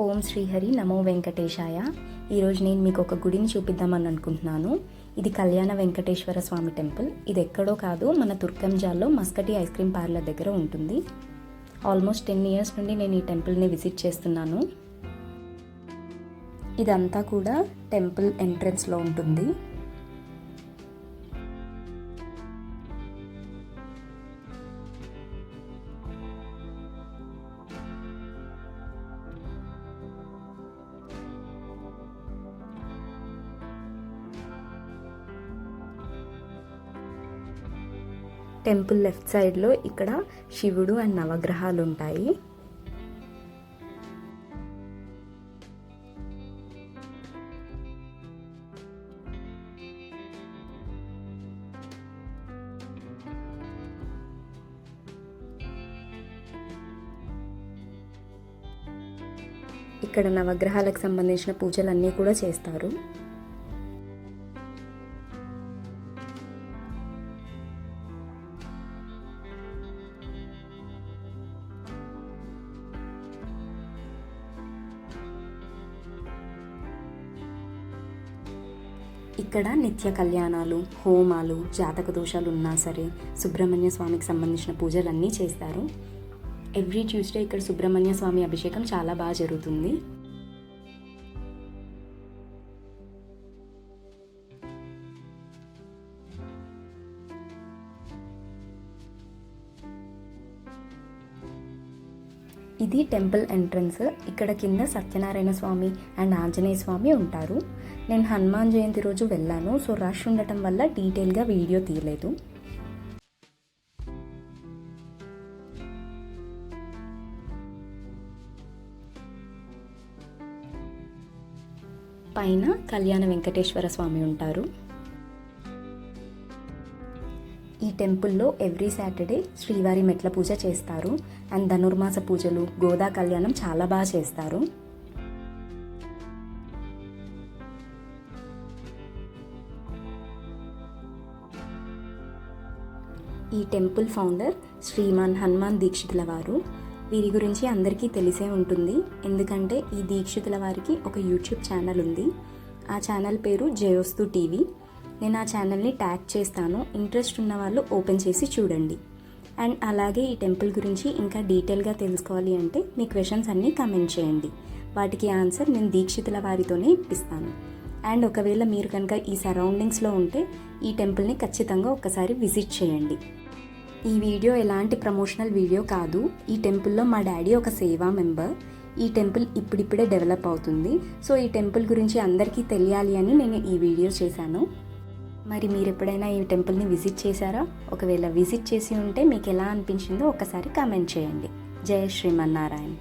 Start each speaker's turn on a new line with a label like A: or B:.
A: ఓం శ్రీహరి నమో వెంకటేశాయ. ఈరోజు నేను మీకు ఒక గుడిని చూపిద్దామని అనుకుంటున్నాను. ఇది కళ్యాణ వెంకటేశ్వర స్వామి టెంపుల్. ఇది ఎక్కడో కాదు మన తుర్కంజాల్లో మస్కటి ఐస్ క్రీమ్ పార్లర్ దగ్గర ఉంటుంది. ఆల్మోస్ట్ టెన్ ఇయర్స్ నుండి నేను ఈ టెంపుల్ని విజిట్ చేస్తున్నాను. ఇదంతా కూడా టెంపుల్ ఎంట్రన్స్లో ఉంటుంది. టెంపుల్ లెఫ్ట్ సైడ్లో ఇక్కడ శివుడు అండ్ నవగ్రహాలు ఉంటాయి ఇక్కడ నవగ్రహాలకు సంబంధించిన పూజలన్నీ కూడా చేస్తారు. ఇక్కడ నిత్య కళ్యాణాలు హోమాలు జాతక దోషాలు ఉన్నా సరే సుబ్రహ్మణ్య స్వామికి సంబంధించిన పూజలన్నీ చేస్తారు. ఎవ్రీ ట్యూస్డే ఇక్కడ సుబ్రహ్మణ్య స్వామి అభిషేకం చాలా బాగా జరుగుతుంది. ఇది టెంపుల్ ఎంట్రన్స్. ఇక్కడ కింద సత్యనారాయణ స్వామి అండ్ ఆంజనేయ స్వామి ఉంటారు. నేను హనుమాన్ జయంతి రోజు వెళ్ళాను సో రష్ ఉండటం వల్ల డీటెయిల్గా వీడియో తీయలేదు. పైన కళ్యాణ వెంకటేశ్వర స్వామి ఉంటారు. ఈ టెంపుల్లో ఎవ్రీ సాటర్డే శ్రీవారి మెట్ల పూజ చేస్తారు. అండ్ ధనుర్మాస పూజలు గోదా కళ్యాణం చాలా బాగా చేస్తారు. ఈ టెంపుల్ ఫౌండర్ శ్రీమాన్ హనుమాన్ దీక్షితుల వారు. వీరి గురించి అందరికీ తెలిసే ఉంటుంది. ఎందుకంటే ఈ దీక్షితుల వారికి ఒక యూట్యూబ్ ఛానల్ ఉంది. ఆ ఛానల్ పేరు జయోస్తు టీవీ. నేను ఆ ఛానల్ని ట్యాగ్ చేస్తాను. ఇంట్రెస్ట్ ఉన్న వాళ్ళు ఓపెన్ చేసి చూడండి. అండ్ అలాగే ఈ టెంపుల్ గురించి ఇంకా డీటెయిల్గా తెలుసుకోవాలి అంటే మీ క్వశ్చన్స్ అన్నీ కమెంట్ చేయండి. వాటికి ఆన్సర్ నేను దీక్షితుల వారితోనే ఇప్పిస్తాను. అండ్ ఒకవేళ మీరు కనుక ఈ సరౌండింగ్స్లో ఉంటే ఈ టెంపుల్ని ఖచ్చితంగా ఒకసారి విజిట్ చేయండి. ఈ వీడియో ఎలాంటి ప్రమోషనల్ వీడియో కాదు. ఈ టెంపుల్లో మా డాడీ ఒక సేవా మెంబర్. ఈ టెంపుల్ ఇప్పుడిప్పుడే డెవలప్ అవుతుంది. సో ఈ టెంపుల్ గురించి అందరికీ తెలియాలి అని నేను ఈ వీడియో చేశాను. మరి మీరు ఎప్పుడైనా ఈ టెంపుల్ని విజిట్ చేశారా? ఒకవేళ విజిట్ చేసి ఉంటే మీకు ఎలా అనిపించిందో ఒకసారి కామెంట్ చేయండి. జయ శ్రీమన్నారాయణ.